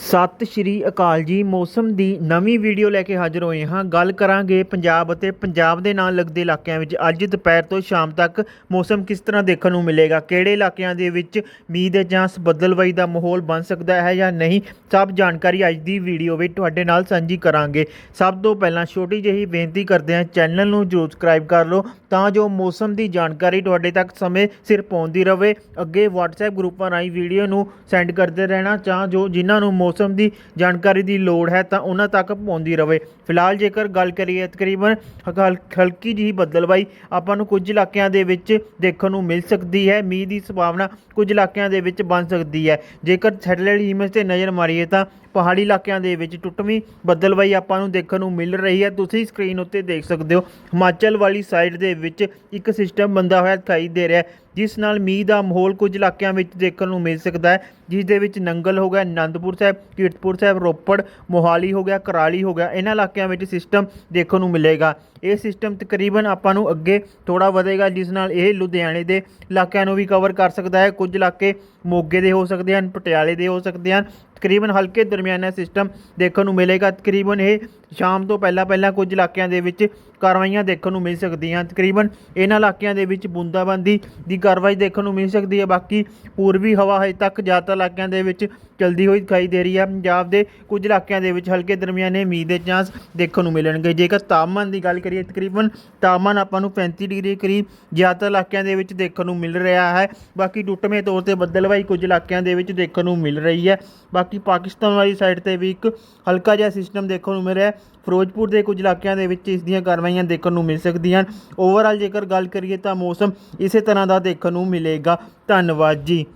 ਸਤਿ ਸ਼੍ਰੀ ਅਕਾਲ ਜੀ। ਮੌਸਮ ਦੀ ਨਵੀਂ ਵੀਡੀਓ ਲੈ ਕੇ ਹਾਜ਼ਰ ਹੋਏ ਹਾਂ। ਗੱਲ ਕਰਾਂਗੇ ਪੰਜਾਬ ਅਤੇ ਪੰਜਾਬ ਦੇ ਨਾਲ ਲੱਗਦੇ ਇਲਾਕਿਆਂ ਵਿੱਚ। ਅੱਜ ਦੁਪਹਿਰ ਤੋਂ ਸ਼ਾਮ ਤੱਕ ਮੌਸਮ ਕਿਸ ਤਰ੍ਹਾਂ ਦੇਖਣ ਨੂੰ ਮਿਲੇਗਾ? ਕਿਹੜੇ ਇਲਾਕਿਆਂ ਦੇ ਵਿੱਚ ਮੀਂਹ ਦੇ ਜਾਂ ਬੱਦਲਵਾਈ ਦਾ ਮਾਹੌਲ ਬਣ ਸਕਦਾ ਹੈ ਜਾਂ ਨਹੀਂ? ਸਭ ਜਾਣਕਾਰੀ ਅੱਜ ਦੀ ਵੀਡੀਓ ਵਿੱਚ ਤੁਹਾਡੇ ਨਾਲ ਸਾਂਝੀ ਕਰਾਂਗੇ। ਸਭ ਤੋਂ ਪਹਿਲਾਂ ਛੋਟੀ ਜਿਹੀ ਬੇਨਤੀ ਕਰਦੇ ਹਾਂ, ਚੈਨਲ ਨੂੰ ਜਰੂਰ ਸਬਸਕ੍ਰਾਈਬ ਕਰ ਲਓ ਤਾਂ ਜੋ ਮੌਸਮ ਦੀ ਜਾਣਕਾਰੀ ਤੁਹਾਡੇ ਤੱਕ ਸਮੇਂ ਸਿਰ ਪਹੁੰਚਦੀ ਰਹੇ। ਅੱਗੇ WhatsApp ਗਰੁੱਪਾਂ ਰਾਹੀਂ ਵੀਡੀਓ ਨੂੰ ਸੈਂਡ ਕਰਦੇ ਰਹਿਣਾ ਤਾਂ ਜੋ ਜਿਨ੍ਹਾਂ ਨੂੰ ਮੌਸਮ ਦੀ ਜਾਣਕਾਰੀ ਦੀ ਲੋੜ ਹੈ ਤਾਂ ਉਹਨਾਂ ਤੱਕ ਪਹੁੰਚਦੀ ਰਹੇ ਫਿਲਹਾਲ ਜੇਕਰ ਗੱਲ ਕਰੀਏ ਤਕਰੀਬਨ ਹਲ- ਹਲਕੀ ਜਿਹੀ ਬੱਦਲਵਾਈ ਆਪਾਂ ਨੂੰ ਕੁਝ ਇਲਾਕਿਆਂ ਦੇ ਵਿੱਚ ਦੇਖਣ ਨੂੰ ਮਿਲ ਸਕਦੀ ਹੈ। ਮੀਂਹ ਦੀ ਸੰਭਾਵਨਾ ਕੁਝ ਇਲਾਕਿਆਂ ਦੇ ਵਿੱਚ ਬਣ ਸਕਦੀ ਹੈ। ਜੇਕਰ ਸੈਟੇਲਾਈਟ ਇਮੇਜ ਤੇ ਨਜ਼ਰ ਮਾਰੀਏ ਤਾਂ ਪਹਾੜੀ ਇਲਾਕਿਆਂ ਦੇ ਵਿੱਚ ਟੁੱਟਵੀਂ ਬੱਦਲਵਾਈ ਆਪਾਂ ਨੂੰ ਦੇਖਣ ਨੂੰ ਮਿਲ ਰਹੀ ਹੈ। ਤੁਸੀਂ ਸਕਰੀਨ ਉੱਤੇ ਦੇਖ ਸਕਦੇ ਹੋ, ਹਿਮਾਚਲ ਵਾਲੀ ਸਾਈਡ ਦੇ ਵਿੱਚ ਇੱਕ ਸਿਸਟਮ ਬੰਦਾ ਹੋਇਆ ਦਿਖਾਈ ਦੇ ਰਿਹਾ ਹੈ, ਜਿਸ ਨਾਲ ਮੀਂਹ ਦਾ ਮਾਹੌਲ ਕੁਝ ਇਲਾਕਿਆਂ ਵਿੱਚ ਦੇਖਣ ਨੂੰ ਮਿਲ ਸਕਦਾ ਹੈ, ਜਿਸ ਦੇ ਵਿੱਚ ਨੰਗਲ ਹੋ ਗਿਆ ਆਨੰਦਪੁਰ ਸਾਹਿਬ, ਕੀਰਤਪੁਰ ਸਾਹਿਬ, ਰੋਪੜ, ਮੋਹਾਲੀ ਹੋ ਗਿਆ, ਕਰਾਲੀ ਹੋ ਗਿਆ, ਇਹਨਾਂ ਇਲਾਕਿਆਂ ਵਿੱਚ ਸਿਸਟਮ ਦੇਖਣ ਨੂੰ ਮਿਲੇਗਾ। ਇਹ ਸਿਸਟਮ ਤਕਰੀਬਨ ਆਪਾਂ ਨੂੰ ਅੱਗੇ ਥੋੜਾ ਵਧੇਗਾ, ਜਿਸ ਨਾਲ ਇਹ ਲੁਧਿਆਣੇ ਦੇ ਇਲਾਕਿਆਂ ਨੂੰ ਵੀ ਕਵਰ ਕਰ ਸਕਦਾ ਹੈ। ਕੁਝ ਇਲਾਕੇ ਮੋਗੇ ਦੇ ਹੋ ਸਕਦੇ ਹਨ, ਪਟਿਆਲੇ ਦੇ ਹੋ ਸਕਦੇ ਹਨ ਤਕਰੀਬਨ ਹਲਕੇ ਦਰਮਿਆਨਾ ਸਿਸਟਮ ਦੇਖਣ ਨੂੰ ਮਿਲੇਗਾ। ਤਕਰੀਬਨ ਇਹ ਸ਼ਾਮ ਤੋਂ ਪਹਿਲਾਂ ਪਹਿਲਾਂ ਕੁਝ ਇਲਾਕਿਆਂ ਦੇ ਵਿੱਚ ਕਾਰਵਾਈਆਂ ਦੇਖਣ ਨੂੰ ਮਿਲ ਸਕਦੀਆਂ ਤਕਰੀਬਨ ਇਹਨਾਂ ਇਲਾਕਿਆਂ ਦੇ ਵਿੱਚ ਬੂੰਦਾਬਾਂਦੀ ਦੀ ਕਾਰਵਾਈ ਦੇਖਣ ਨੂੰ ਮਿਲ ਸਕਦੀ ਹੈ। ਬਾਕੀ ਪੂਰਬੀ ਹਵਾ ਹਜੇ ਤੱਕ ਜ਼ਿਆਦਾਤਰ ਇਲਾਕਿਆਂ ਦੇ ਵਿੱਚ ਚਲਦੀ ਹੋਈ ਦਿਖਾਈ ਦੇ ਰਹੀ ਹੈ। ਪੰਜਾਬ ਦੇ ਕੁਝ ਇਲਾਕਿਆਂ ਦੇ ਵਿੱਚ ਹਲਕੇ ਦਰਮਿਆਨੇ ਮੀਂਹ ਦੇ ਚਾਂਸ ਦੇਖਣ ਨੂੰ ਮਿਲਣਗੇ। ਜੇਕਰ ਤਾਪਮਾਨ ਦੀ ਗੱਲ ਕਰੀਏ, ਤਕਰੀਬਨ ਤਾਪਮਾਨ ਆਪਾਂ ਨੂੰ 35 ਡਿਗਰੀ ਕਰੀਬ ਜ਼ਿਆਦਾਤਰ ਇਲਾਕਿਆਂ ਦੇ ਵਿੱਚ ਦੇਖਣ ਨੂੰ ਮਿਲ ਰਿਹਾ ਹੈ। ਬਾਕੀ ਟੁੱਟਵੇਂ ਤੌਰ ਤੇ ਬੱਦਲਵਾਈ ਕੁਝ ਇਲਾਕਿਆਂ ਦੇ ਵਿੱਚ ਦੇਖਣ ਨੂੰ ਮਿਲ ਰਹੀ ਹੈ। ਬਾਕੀ ਪਾਕਿਸਤਾਨ ਵਾਲੀ ਸਾਈਡ ਤੇ ਵੀ ਇੱਕ ਹਲਕਾ ਜਿਹਾ ਸਿਸਟਮ ਦੇਖਣ ਨੂੰ ਮਿਲ ਰਿਹਾ ਫਿਰੋਜ਼ਪੁਰ ਦੇ ਕੁਝ ਇਲਾਕਿਆਂ ਦੇ ਵਿੱਚ ਇਸ ਦੀਆਂ ਕਾਰਵਾਈਆਂ ਦੇਖਣ ਨੂੰ ਮਿਲ ਸਕਦੀਆਂ ਹਨ। ਓਵਰਆਲ ਜੇਕਰ ਗੱਲ ਕਰੀਏ ਤਾਂ ਮੌਸਮ ਇਸੇ ਤਰ੍ਹਾਂ ਦਾ ਦੇਖਣ ਨੂੰ ਮਿਲੇਗਾ। ਧੰਨਵਾਦ ਜੀ।